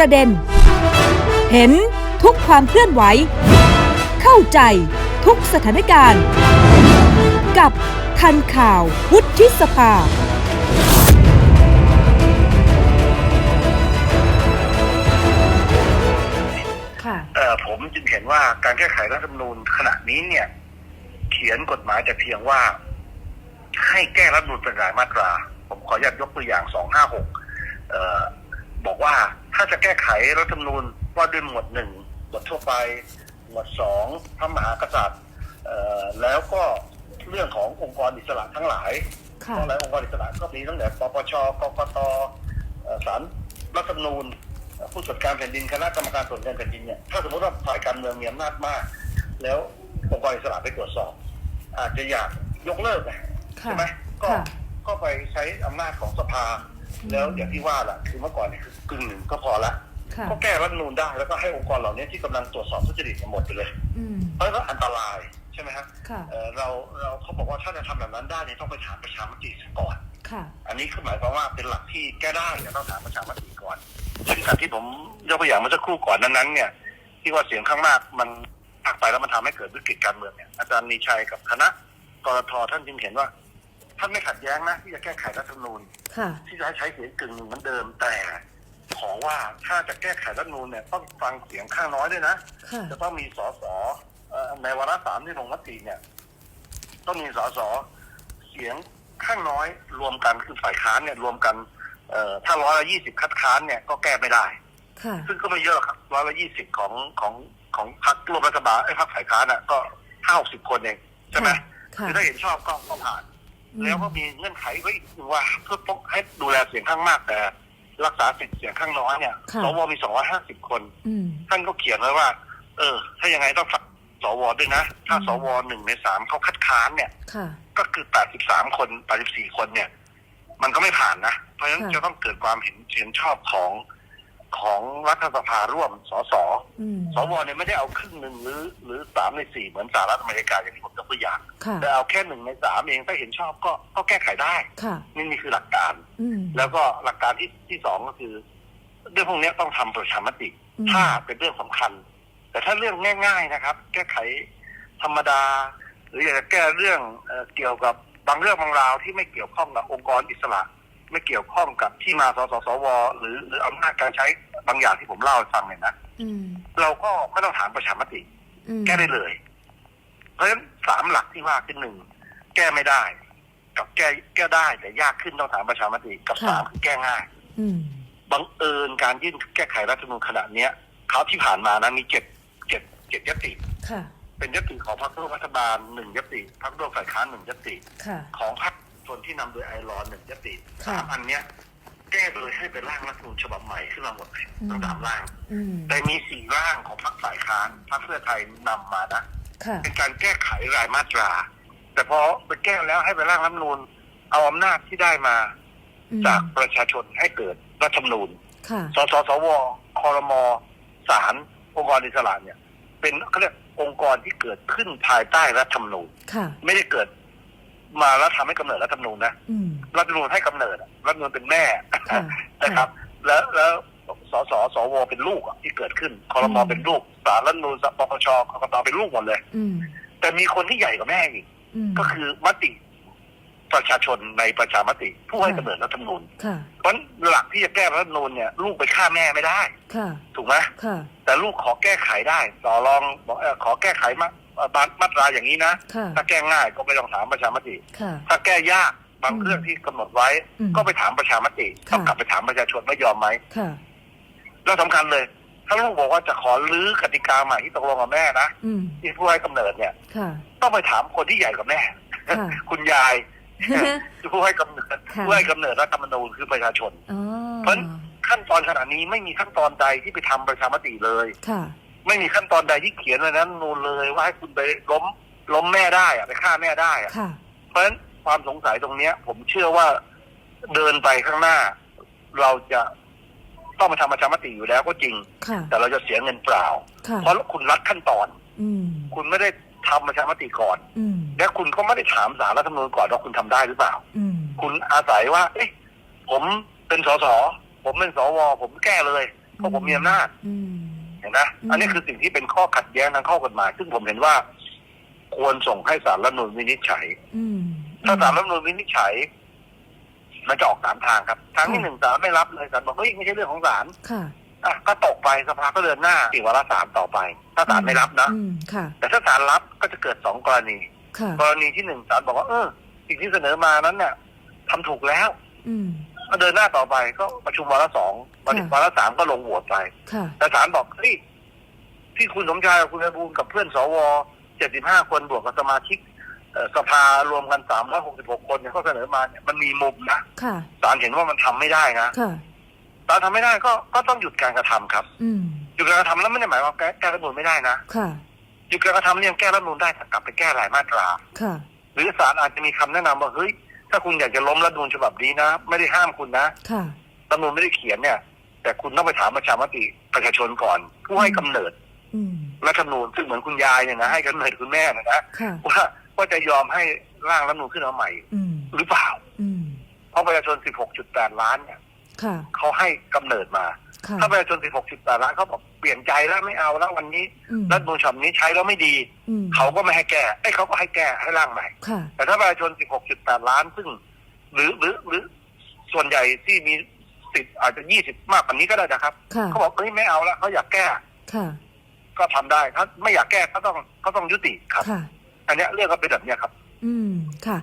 ประเด็น เห็นทุกความเคลื่อนไหว เข้าใจทุกสถานการณ์ กับทันข่าววุฒิสภาค่ะเอ่อผมจึงเห็นว่าการแก้ไขรัฐธรรมนูญขณะนี้เนี่ย เขียนกฎหมายแต่เพียงว่า ให้แก้รัฐธรรมนูญเป็นรายมาตรา ผมขออนุญาตยกตัวอย่าง 256เอ่อ บอกว่าถ้าจะแก้ไขรัฐธรรมนูญว่าด้วยหมวดหนึ่งหมวดทั่วไป หมวดสองพระมหากษัตริย์เอ่อแล้วก็เรื่องขององค์กรอิสระทั้งหลายค่ะทั้งหลายองค์กรอิสระก็มีตั้งแต่ปปชกกตเอ่อศาลรัฐธรรมนูญเอ่อผู้ตรวจการแผ่นดินคณะกรรมการตรวจการแผ่นดินเนี่ยถ้าสมมติว่าฝ่ายการเมืองมีอำนาจมาก แล้วองค์กรอิสระไปตรวจสอบ อาจจะอยากยกเลิกไงค่ะใช่ไหมก็ค่ะก็ไปใช้อำนาจของสภา แล้วอย่างที่ว่าแหละคือเมื่อก่อนเนี่ยคือกึ่งหนึ่งก็พอละค่ะก็แก้รัฐธรรมนูญได้แล้วก็ให้องค์กรเหล่านี้ที่กำลังตรวจสอบทุจริตเนี่ยหมดไปเลย อืมเพราะฉะนั้นอันตรายใช่ไหมครับค่ะเอ่อเราเราเขาบอกว่าถ้าจะทำแบบนั้นได้เนี่ยต้องไปถามประชามติก่อน ค่ะ อันนี้คือหมายความว่าเป็นหลักที่แก้ได้แต่ต้องถามประชามติก่อน ซึ่งการที่ผมยกตัวอย่างเมื่อสักครู่ก่อนนั้นๆเนี่ย ที่ว่าเสียงข้างมากมันหักไปแล้วมันทำให้เกิดวิกฤตการเมืองเนี่ยอาจารย์มีชัยกับคณะกรทท่านจึงเห็นว่า ท่านไม่ขัดแย้งนะที่จะแก้ไขรัฐธรรมนูญค่ะ ที่จะให้ใช้เสียงกึ่งหนึ่งเหมือนเดิมแต่ ขอว่าถ้าจะแก้ไขรัฐธรรมนูญเนี่ยต้องฟังเสียงข้างน้อยด้วยนะค่ะ จะต้องมีสสเอ่อในวาระสามที่ลงมติเนี่ยต้องมีสสเสียงข้างน้อยรวมกันคือฝ่ายค้านเนี่ยรวมกันเอ่อถ้าร้อยละยี่สิบคัดค้านเนี่ยก็แก้ไม่ได้ ค่ะ ซึ่งก็ไม่เยอะหรอกครับร้อยละยี่สิบของของของพรรคร่วมรัฐบาลไอ้พรรคฝ่ายค้านอะก็ห้าหกสิบคนเองใช่ไหมค่ะ คือถ้าเห็นชอบก็ก็ผ่านอืม แล้วก็มีเงื่อนไขไว้อีกว่าเพื่อป้องให้ดูแลเสียงข้างมากแต่ รักษาสิทธิเสียงข้างน้อยเนี่ยค่ะ สวมีสองร้อยห้าสิบคน อืม ท่านก็เขียนไว้ว่า เออ ถ้ายังไงต้องฟังสวด้วยนะ ถ้าอืม สวหนึ่งในสามเขาคัดค้านเนี่ย ค่ะ ก็คือแปดสิบสามคนแปดสิบสี่คนเนี่ย มันก็ไม่ผ่านนะ เพราะฉะนั้นค่ะ จะต้องเกิดความเห็นเห็นชอบของ ของรัฐสภาร่วมสสอืมสวเนี่ยไม่ได้เอาครึ่งหนึ่งหรือ หรือสามในสี่เหมือนสหรัฐอเมริกาอย่างที่ผมยกตัวอย่าง ค่ะ แต่เอาแค่หนึ่งในสามเองถ้าเห็นชอบก็ก็แก้ไขได้ค่ะ นี่นี่คือหลักการ อืมแล้วก็หลักการที่ที่สองก็คือ เรื่องพวกเนี้ยต้องทำประชามติ อืมถ้าเป็นเรื่องสำคัญ แต่ถ้าเรื่องง่าย ๆนะครับ แก้ไขธรรมดา หรืออยากจะแก้เรื่องเอ่อเกี่ยวกับบางเรื่องบางราวที่ไม่เกี่ยวข้องกับองค์กรอิสระ ไม่เกี่ยวข้องกับที่มาสสสวหรือหรืออำนาจการใช้บางอย่างที่ผมเล่าให้ฟังเนี่ยนะอืมเราก็ไม่ต้องถามประชามติ อืมแก้ได้เลย เพราะฉะนั้นสามหลักที่ว่าคือหนึ่งแก้ไม่ได้ กับแก้แก้ได้แต่ยากขึ้นต้องถามประชามติกับสามคือแก้ง่ายอืมบังเอิญการยื่นแก้ไขรัฐธรรมนูญขณะเนี้ยคราวที่ผ่านมานะมีเจ็ดเจ็ดเจ็ดยติ ค่ะ เป็นยติของพรรคร่วมรัฐบาลหนึ่งยติพรรคร่วมฝ่ายค้านหนึ่งยติ ค่ะ ของพรรค ชนที่นำโดยไอรอนหนึ่งยติค่ะ สามอันเนี้ยแก้โดยให้เป็นร่างรัฐธรรมนูญฉบับใหม่ขึ้นมาหมดเลยอืมทั้งสามร่าง อืมแต่มีสี่ร่างของพรรคฝ่ายค้านพรรคเพื่อไทยนำมานะ ค่ะ เป็นการแก้ไขรายมาตรา แต่พอไปแก้แล้วให้ไปร่างรัฐธรรมนูญเอาอำนาจที่ได้มาอืมจากประชาชนให้เกิดรัฐธรรมนูญ ค่ะ สสสวคอรมศาลองค์กรอิสระเนี่ย เป็นเขาเรียกองค์กรที่เกิดขึ้นภายใต้รัฐธรรมนูญ ค่ะ ไม่ได้เกิด มาแล้วทำให้กำเนิดรัฐธรรมนูญนะอืมรัฐธรรมนูญให้กำเนิดอะรัฐธรรมนูญเป็นแม่ค่ะนะครับ แล้วแล้วสสสวเป็นลูกอะที่เกิดขึ้นคอรมอืมเป็นลูกศาลรัฐธรรมนูญปปชกกตเป็นลูกหมดเลยอืมแต่มีคนที่ใหญ่กว่าแม่อีกอืมก็คือมติประชาชนในประชามติผู้ให้กำเนิดรัฐธรรมนูญค่ะเพราะฉะนั้นหลักที่จะแก้รัฐธรรมนูญเนี่ยลูกไปฆ่าแม่ไม่ได้ค่ะถูกไหมค่ะแต่ลูกขอแก้ไขได้ ต่อรองบอกเออขอแก้ไขมา เอ่อมาตราอย่างนี้นะ ค่ะ ถ้าแก้ง่ายก็ไม่ต้องถามประชามติ ค่ะ ถ้าแก้ยากบางอืมเรื่องที่กำหนดไว้ อืมก็ไปถามประชามติค่ะ ต้องกลับไปถามประชาชนว่ายอมไหมค่ะ แล้วสำคัญเลยถ้าลูกบอกว่าจะขอรื้อกติกาใหม่ที่ตกลงกับแม่นะอืม ที่ผู้ให้กำเนิดเนี่ย ค่ะ ต้องไปถามคนที่ใหญ่กว่าแม่ ค่ะ คุณยาย ผู้ให้กำเนิดค่ะ ผู้ให้กำเนิดรัฐธรรมนูญคือประชาชน อ๋อเพราะฉะนั้นขั้นตอนขนาดนี้ไม่มีขั้นตอนใดที่ไปทำประชามติเลย ค่ะ ไม่มีขั้นตอนใดที่เขียนไว้นั้นนูนเลยว่าให้คุณไปล้มล้มแม่ได้อะไปฆ่าแม่ได้อะค่ะ เพราะฉะนั้นความสงสัยตรงเนี้ย ผมเชื่อว่าเดินไปข้างหน้า เราจะต้องไปทำประชามติอยู่แล้วก็จริง ค่ะ แต่เราจะเสียเงินเปล่า ค่ะ เพราะคุณรัดขั้นตอน อืม คุณไม่ได้ทำประชามติก่อน อืม และคุณก็ไม่ได้ถามสารรัฐธรรมนูญก่อนว่าคุณทำได้หรือเปล่า อืม คุณอาศัยว่า เอ๊ะผมเป็นสสผมเป็นสวผมแก้เลยเพราะผมมีอำนาจ อืมเห็นไหมอืมอันนี้คือสิ่งที่เป็นข้อขัดแย้งทางข้อกฎหมาย ซึ่งผมเห็นว่า ควรส่งให้ศาลรัฐธรรมนูญวินิจฉัยอืมถ้าศาลรัฐธรรมนูญวินิจฉัยมันจะออกสามทางครับ ทางที่ค่ะหนึ่งศาลไม่รับเลยศาลบอกเฮ้ยไม่ใช่เรื่องของศาลค่ะอะก็ตกไปสภาก็เดินหน้าสี่วาระสามต่อไป ถ้าศาลไม่รับนะอืมค่ะ แต่ถ้าศาลรับก็จะเกิดสองกรณีค่ะกรณีที่หนึ่งศาลบอกว่าเออสิ่งที่เสนอมานั้นเนี่ยทำถูกแล้ว อืม ก็เดินหน้าต่อไปก็ประชุมวาระสองวันค่ะวาระสามก็ลงโหวตไปค่ะ แต่ศาลบอกเฮ้ยที่คุณสมชายกับคุณไพบูลย์กับเพื่อนสวเจ็ดสิบห้าคนบวกกับสมาชิกเอ่อสภารวมกันสามร้อยหกสิบหกคนเนี่ยเขาเสนอมาเนี่ยมันมีมุมนะค่ะ ศาลเห็นว่ามันทำไม่ได้นะค่ะ ศาลทำไม่ได้ก็ก็ต้องหยุดการกระทำครับอืม หยุดการกระทำแล้วไม่ได้หมายว่าแก้แก้รัฐธรรมนูลไม่ได้นะค่ะ หยุดการกระทำเนี่ยยังแก้รัฐธรรมนูลได้แต่กลับไปแก้รายมาตรา ค่ะ หรือศาลอาจจะมีคำแนะนำว่าเฮ้ย ถ้าคุณอยากจะล้มรัฐธรรมนูลฉบับนี้นะ ไม่ได้ห้ามคุณนะค่ะ รัฐธรรมนูลไม่ได้เขียนเนี่ย แต่คุณต้องไปถามประชามติประชาชนก่อน ผู้ให้กำเนิดอืม รัฐธรรมนูญซึ่งเหมือนคุณยายเนี่ยนะให้กำเนิดคุณแม่นะนะค่ะ ว่าว่าจะยอมให้ร่างรัฐธรรมนูญขึ้นมาใหม่ อืม หรือเปล่า อืม เพราะประชาชน 16.8 ล้านเนี่ย ค่ะ เขาให้กำเนิดมา ค่ะ ถ้าประชาชน16.8ล้านเขาบอกเปลี่ยนใจแล้วไม่เอาแล้ววันนี้อืม รัฐธรรมนูญฉบับนี้ใช้แล้วไม่ดี อืมเขาก็ไม่ให้แก้ไอ้ยเขาก็ให้แก้ให้ร่างใหม่ ค่ะ แต่ถ้าประชาชน 16.8 ล้าน ซึ่ง หรือหรือหรือส่วนใหญ่ที่มีสิทธิ์อาจจะ 20 มากกว่านี้ก็ได้นะครับ ค่ะ เขาบอกเฮ้ยไม่เอาแล้วเขาอยากแก้ค่ะ ก็ทำได้ ถ้าไม่อยากแก้ก็ต้องก็ต้องยุติครับ ค่ะ อันเนี้ยเรื่องก็เป็นแบบเนี้ยครับ อืม ค่ะ